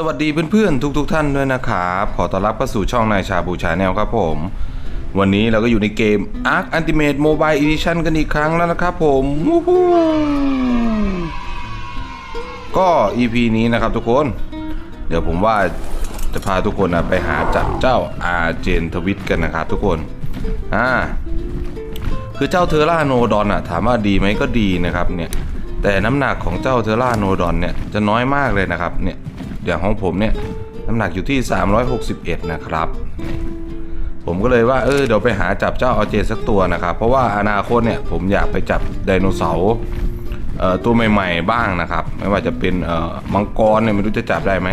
สวัสดีเพื่อนๆทุกๆทท่านด้วยนะครับขอต้อนรับเข้าสู่ช่องนายชาบูชาแนลครับผม วันนี้เราก็อยู่ในเกม Ark Ultimate Mobile Edition กันอีกครั้งแล้วนะครับผมก็ EP นี้นะครับทุกคน เดี๋ยวผมว่าจะพาทุกคนนะไปหาจับเจ้าอาเจนทวิตกันนะครับทุกคนอ่าคือเจ้าเทอร่าโนดอนอะถามว่าดีไหมก็ดีนะครับเนี่ยแต่น้ำหนักของเจ้าเทอร่าโนดอนเนี่ยจะน้อยมากเลยนะครับเนี่ย อย่างของผมเนี่ยน้ำหนักอยู่ที่ 361 นะครับ ผมก็เลยว่าเออเดี๋ยวไปหาจับเจ้าออเจสักตัวนะครับ เพราะว่าอนาคตเนี่ยผมอยากไปจับไดโนเสาร์ตัวใหม่ ๆ บ้างนะครับ ไม่ว่าจะเป็นมังกรเนี่ยไม่รู้จะจับได้ไหม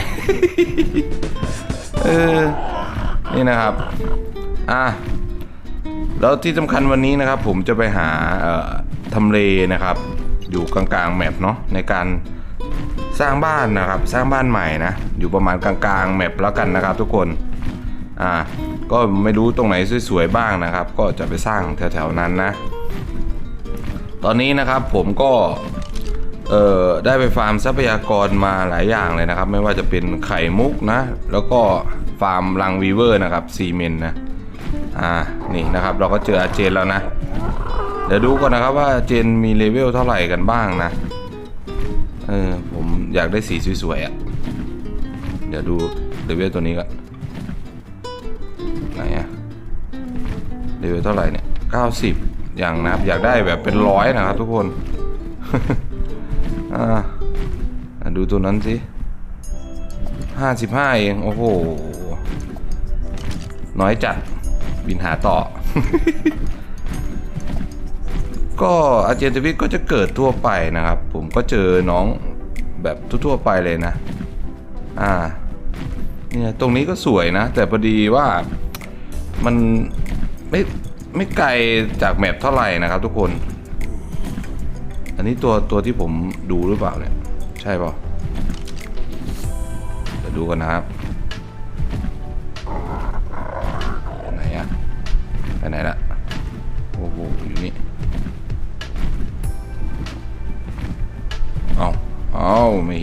เออนี่นะครับอะแล้วที่สำคัญวันนี้นะครับ ผมจะไปหาทำเลนะครับ อยู่กลางๆแมปเนาะในการ สร้างบ้านนะครับ สร้างบ้านใหม่นะ อยู่ประมาณกลางๆแมปแล้วกันนะครับ ทุกคน อ่า ก็ไม่รู้ตรงไหนสวยๆบ้างนะครับ ก็จะไปสร้างแถวๆนั้นนะ ตอนนี้นะครับผมก็ เอ่อ ได้ไปฟาร์มทรัพยากรมาหลายอย่างเลยนะครับ ไม่ว่าจะเป็นไข่มุกนะ แล้วก็ฟาร์มรังวีเวอร์นะครับซีเมนต์นะ อ่า นี่นะครับเราก็เจออาเจนแล้วนะ เดี๋ยวดูก่อนนะครับว่าเจนมีเลเวลเท่าไหร่กันบ้างนะ เออผ อยากได้สีสวยๆอะ่ะ เดี๋ยวดูเลเวลตัวนี้ก่อนไหนอะเลเวลเท่าไหร่เนี่ย90อย่างนะครับ อยากได้แบบเป็นร้อยนะครับทุกคนอ่าดูตัวนั้นสิ55เอง โอ้โห น้อยจัด บินหาต่อ ก็อาเจนตวิทก็จะเกิดทั่วไปนะครับ ผมก็เจอน้อง แบบทั่วๆไปเลยนะ อ่า เนี่ยตรงนี้ก็สวยนะ แต่พอดีว่ามันไม่ไม่ไกลจากแมปเท่าไหร่นะครับทุกคน อันนี้ตัวตัวที่ผมดูหรือเปล่าเนี่ย ใช่ป่ะเดี๋ยวดูกันนะครับ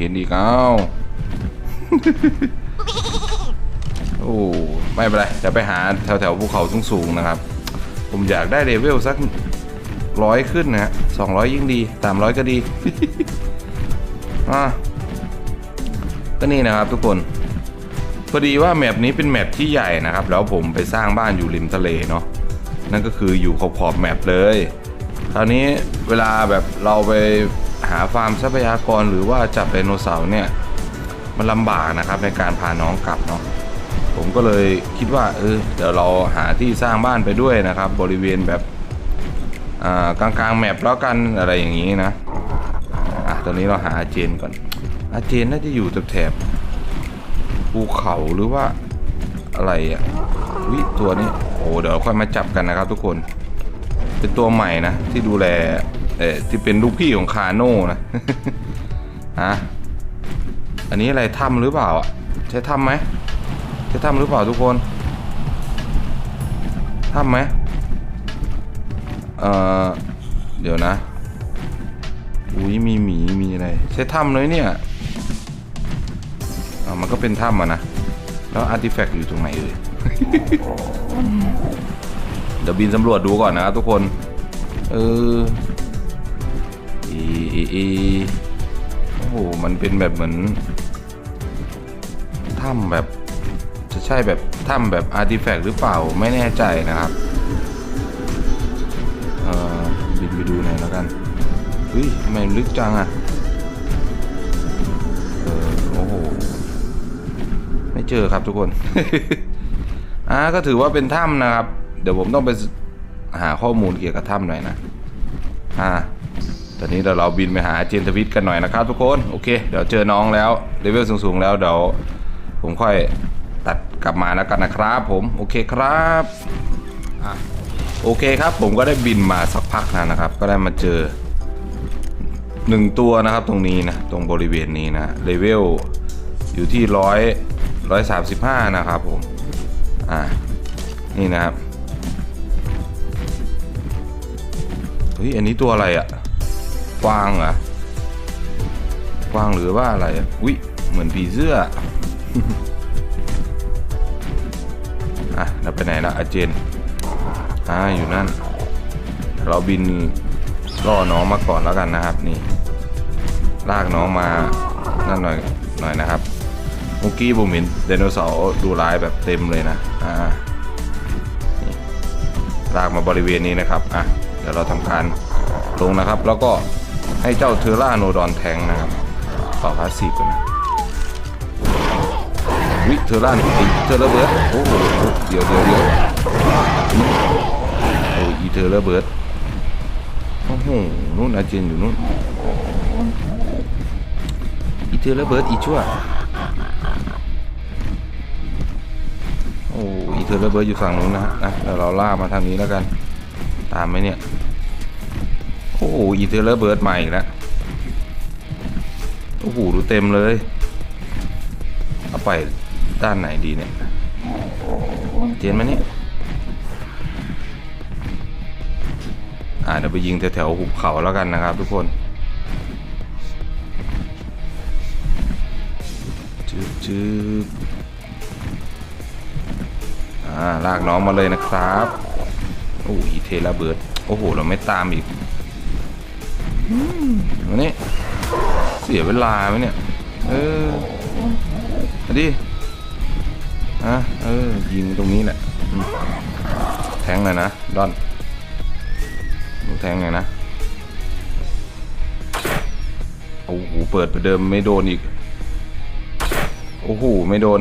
ห็นอีกเอาโอ้ไม่เป็นไรจะไปหาแถวแถวๆภูเขาสูงๆนะครับ ผมอยากได้เลเวลสักร้อยขึ้นนะฮะสองร้อยยิ่งดีสามร้อยก็ดีอะก็นี่นะครับทุกคนพอดีว่าแมปนี้เป็นแมปที่ใหญ่นะครับ แล้วผมไปสร้างบ้านอยู่ริมทะเลเนาะนั่นก็คืออยู่ขอบขอบแมปเลยคราวนี้เวลาแบบเราไป หาฟาร์มทรัพยากรหรือว่าจับไดโนเสาร์เนี่ยมันลำบากนะครับในการพาน้องกลับเนาะผมก็เลยคิดว่าเออเดี๋ยวเราหาที่สร้างบ้านไปด้วยนะครับ บริเวณแบบอ่ากลางๆแมปแล้วกันอะไรอย่างนี้นะอะตอนนี้เราหาอาเจนก่อน อาเจนน่าจะอยู่แถบภูเขาหรือว่าอะไรอะวิตัวนี้โอ้เดี๋ยวค่อยมาจับกันนะครับทุกคน เป็นตัวใหม่นะที่ดูแล เอ่อที่เป็นลูกพี่ของคาโน่นะฮะอันนี้อะไรถ้ำหรือเปล่าอะใช่ถ้ำไหมใช่ถ้ำหรือเปล่าทุกคนถ้ำไหมเออเดี๋ยวนะอุ้ยมีหมีมีอะไรใช่ถ้ำเลยเนี่ยอ่ามันก็เป็นถ้ำอะนะแล้วอาร์ติแฟกต์อยู่ตรงไหนเอ่ยเดี๋ยวบินสำรวจดูก่อนนะครับทุกคน เออ โอ้โห มันเป็นแบบเหมือนถ้ำแบบ จะใช่แบบถ้ำแบบอาร์ติแฟกต์หรือเปล่าไม่แน่ใจนะครับ เออบินไปดูหน่อยแล้วกันเฮ้ยทำไมมันลึกจังอะเออโอ้โห ไม่เจอครับทุกคน อ่าก็ถือว่าเป็นถ้ำนะครับ เดี๋ยวผมต้องไปหาข้อมูลเกี่ยวกับถ้ำหน่อยนะ อ่า ตอนนี้เดี๋ยวเราบินไปหาเจนทวิตกันหน่อยนะครับทุกคนโอเค เดี๋ยวเจอน้องแล้วเลเวลสูงๆแล้วเดี๋ยวผมค่อยตัดกลับมาแล้วกันนะครับ ผมโอเคครับอะโอเคครับ ผมก็ได้บินมาสักพักแล้วนะครับ ก็ได้มาเจอหนึ่งตัวนะครับตรงนี้นะตรงบริเวณนี้นะเลเวลอยู่ที่ร้อยร้อยสามสิบห้านะครับผมอ่านี่นะครับเฮ้ยอันนี้ตัวอะไรอะ กวางเหรอะกวางหรือว่าอะไรอะอุ้ยเหมือนผีเสื้ออะเราไปไหนละอาเจนอ่าอยู่นั่น เราบินล่อน้องมาก่อนแล้วกันนะครับ นี่ ลากน้องมานั่นหน่อยหน่อยนะครับเมื่อกี้ผมเห็นไดโนเสาร์ดูร้ายแบบเต็มเลยนะอ่าลากมาบริเวณนี้นะครับอะเดี๋ยวเราทำการลงนะครับ แล้วก็ ให้เจ้าเทอร่าโนดอนแทงนะครับต่อพาสซีฟกันนะวิเทอร่านี่ติเทอร์เบิร์ดโอ้โหเดี๋ยวเดี๋ยวเดี๋ยวโอ้ยอีเทอร์เบิร์ดโอ้โหนู่นอาเจนอยู่นู่นอีเทอร์เบิดอีชั่วโอ้อีเทอร์เบิดอยู่ฝั่งนู้นนะฮะนะเดี๋ยวเราล่ามาทางนี้แล้วกัน ตามไหมเนี่ย โอ้อีเทอร์ระเบิร์ดใหม่อีกแล้วโอ้โหดูเต็มเลย เอาไปด้านไหนดีเนี่ย เจนมานี่อ่าเดี๋ยวไปยิงแถวๆหุบเขาแล้วกันนะครับทุกคนจืบจืบอ่าลากน้องมาเลยนะครับ โอ้ยเทระเบิร์ด โอ้โห เราไม่ตามอีก วันนี้เสียเวลาไหมเนี่ย เออมาดิอะเออ ยิงตรงนี้แหละ แทงเลยนะ ดอนดูแทงเลยนะโอ้โห เปิดไปเดิมไม่โดนอีก โอ้โห ไม่โดน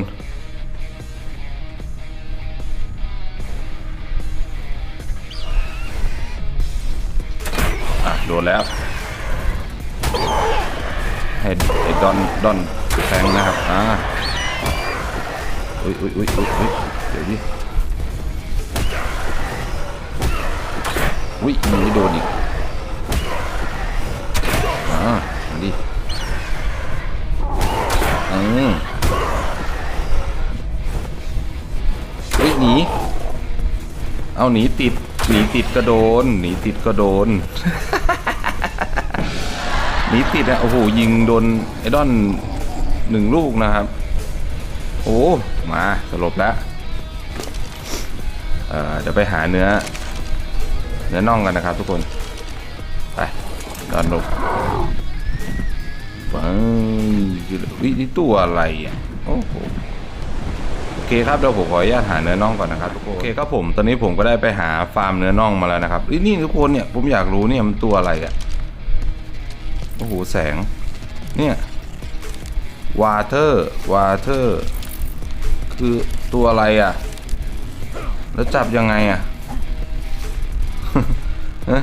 อะ โดนแล้ว ให้ให้ดอนดอนแทงนะครับอ่าอุ้ยอุ้ยอุ้ยอุ้ยอุ้ยเดี๋ยวดิอุ้ยมันไม่โดนอีกอ่ามาดิอืมเฮ้ยหนีเอาหนีติดหนีติดก็โดนหนีติดก็โดน หนีติดอะโอ้โหยิงโดนไอดอนหนึ่งลูกนะครับ โอ้มาสลบแล้วเอ่อเดี๋ยวไปหาเนื้อ เนื้อน่องกันนะครับทุกคน ไปดอนลงฟังวินี่ตัวอะไรอะโอ้โหโอเคครับเดี๋ยวผมขออนุญาตหาเนื้อน่องก่อนนะครับทุกคนโอเคครับผมตอนนี้ผมก็ได้ไปหาฟาร์มเนื้อน่องมาแล้วนะครับเอ้ยนี่ทุกคนเนี่ยผมอยากรู้เนี่ยมันตัวอะไรอะโอ้โห แสง เนี่ยวาเทอร์วาเทอร์คือตัวอะไรอะ แล้วจับยังไงอะฮะ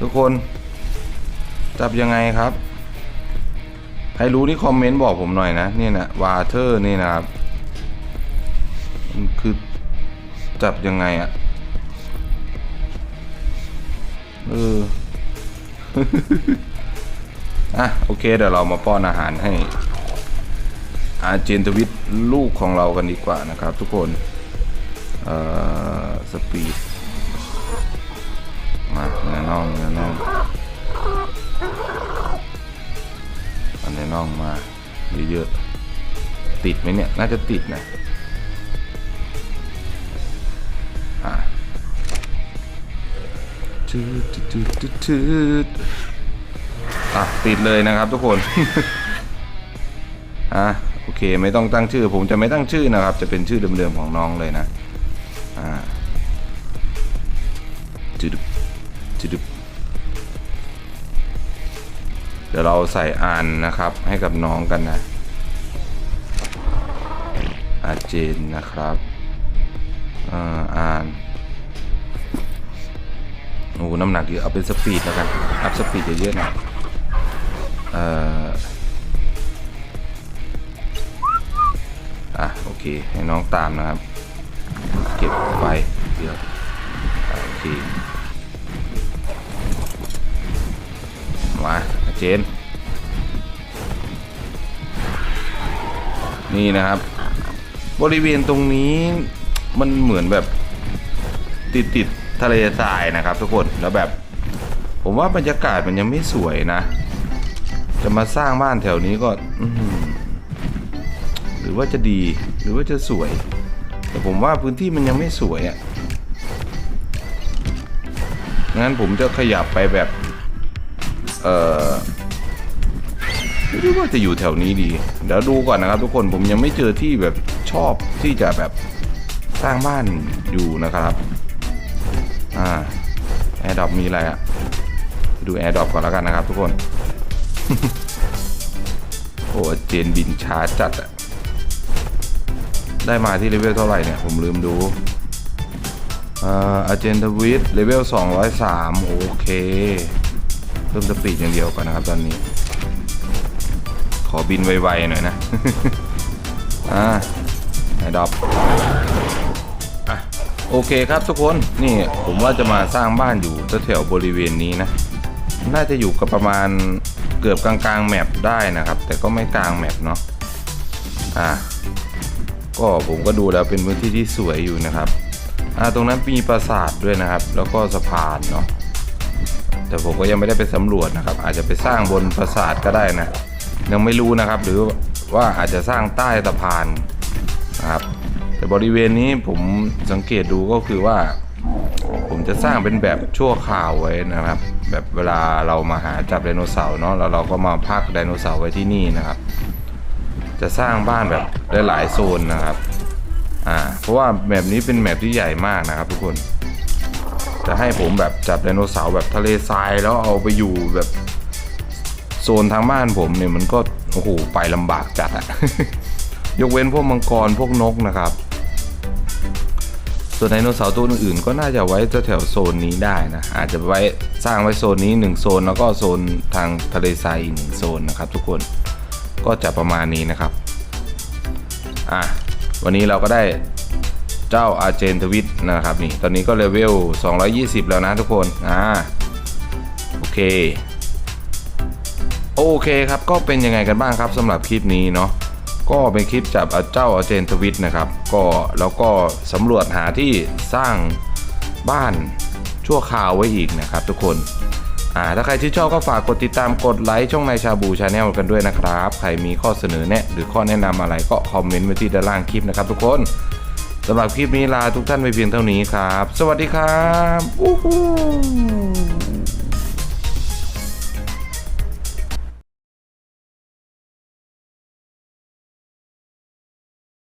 ทุกคน จับยังไงครับ ใครรู้นี่คอมเมนต์บอกผมหน่อยนะเนี่ยนะวาเทอร์นี่นะครับมันคือจับยังไงอะ เออ อะโอเคเดี๋ยวเรามาป้อนอาหารให้อาเจนทวิทลูกของเรากันดีกว่านะครับ ทุกคน เอ่อสปีดมาเนื้อน่องเนื้อน่องอันในน่องมาเยอะๆติดไหมเนี่ย น่าจะติดนะอะ อะติดเลยนะครับทุกคนอะโอเคไม่ต้องตั้งชื่อ ผมจะไม่ตั้งชื่อนะครับ จะเป็นชื่อเดิมๆของน้องเลยนะอ่าจืดจืดเดี๋ยวเราใส่อ่านนะครับ ให้กับน้องกันนะอาเจนนะครับอ่าอ่านโอ้น้ำหนักเยอะเอาเป็นสปีดแล้วกันอัพสปีดเยอะๆหน่อย เอ่ออะโอเค ให้น้องตามนะครับ เก็บไปเดี๋ยวอะโอเค มาเจน นี่นะครับ บริเวณตรงนี้มันเหมือนแบบติดติดๆทะเลทรายนะครับทุกคนแล้วแบบ ผมว่าบรรยากาศมันยังไม่สวยนะ จะมาสร้างบ้านแถวนี้ก็หรือว่าจะดีหรือว่าจะสวย แต่ผมว่าพื้นที่มันยังไม่สวยอะ่ะงั้นผมจะขยับไปแบบ เอ่อไม่รู้ว่าจะอยู่แถวนี้ดี เดี๋ยวดูก่อนนะครับทุกคนผมยังไม่เจอที่แบบชอบที่จะแบบสร้างบ้านอยู่นะครับ อ่าแอร์ดอปมีอะไรอะดูแอร์ดอปก่อนแล้วกันนะครับทุกคน โอ้เจนบินช้าจัดอะได้มาที่เลเวลเท่าไหร่เนี่ย ผมลืมดูอ่าอเจนทวิตเลเวล 203 โอเคเพิ่มสปีดอย่างเดียวก่อนนะครับตอนนี้ ขอบินไวๆหน่อยนะ อ่าไอ้ดอบอะโอเคครับทุกคน นี่ผมว่าจะมาสร้างบ้านอยู่แถวบริเวณนี้นะ น่าจะอยู่กับประมาณ เกือบกลางๆแมปได้นะครับ แต่ก็ไม่กลางแมปเนาะอ่าก็ผมก็ดูแล้วเป็นพื้นที่ที่สวยอยู่นะครับอ่าตรงนั้นมีปราสาทด้วยนะครับ แล้วก็สะพานเนาะแต่ผมก็ยังไม่ได้ไปสำรวจนะครับ อาจจะไปสร้างบนปราสาทก็ได้นะยังไม่รู้นะครับ หรือว่าอาจจะสร้างใต้สะพานนะครับ แต่บริเวณนี้ผมสังเกตดูก็คือว่า ผมจะสร้างเป็นแบบชั่วคราวไว้นะครับ แบบเวลาเรามาหาจับไดโนเสาร์เนาะแล้วเราก็มาพักไดโนเสาร์ไว้ที่นี่นะครับ จะสร้างบ้านแบบได้หลายโซนนะครับอ่าเพราะว่าแมปนี้เป็นแมปที่ใหญ่มากนะครับ ทุกคน จะให้ผมแบบจับไดโนเสาร์แบบทะเลทรายแล้วเอาไปอยู่แบบโซนทางบ้านผมเนี่ยมันก็โอ้โหไปลำบากจัดอะยกเว้นพวกมังกรพวกนกนะครับ ส่วนไดโนเสาร์ตัวอื่นๆก็น่าจะไว้แถวโซนนี้ได้นะ อาจจะไว้สร้างไว้โซนนี้หนึ่งโซน แล้วก็โซนทางทะเลทรายอีกหนึ่งโซนนะครับ ทุกคนก็จะประมาณนี้นะครับอะวันนี้เราก็ได้เจ้าอาเจนทวิตนะครับนี่ตอนนี้ก็เลเวล 220 แล้วนะทุกคนอ่าโอเค โอเคครับก็เป็นยังไงกันบ้างครับสำหรับคลิปนี้เนาะ ก็เป็นคลิปจับเจ้าอเจนทวิตนะครับ ก็แล้วก็สำรวจหาที่สร้างบ้านชั่วคราวไว้อีกนะครับ ทุกคนอ่าถ้าใครที่ชอบก็ฝากกดติดตามกดไลค์ช่องในชาบูชาแนลกันด้วยนะครับ ใครมีข้อเสนอแนะหรือข้อแนะนำอะไรก็คอมเมนต์ไว้ที่ด้านล่างคลิปนะครับ ทุกคนสำหรับคลิปนี้ลาทุกท่านไปเพียงเท่านี้ครับ สวัสดีครับอู้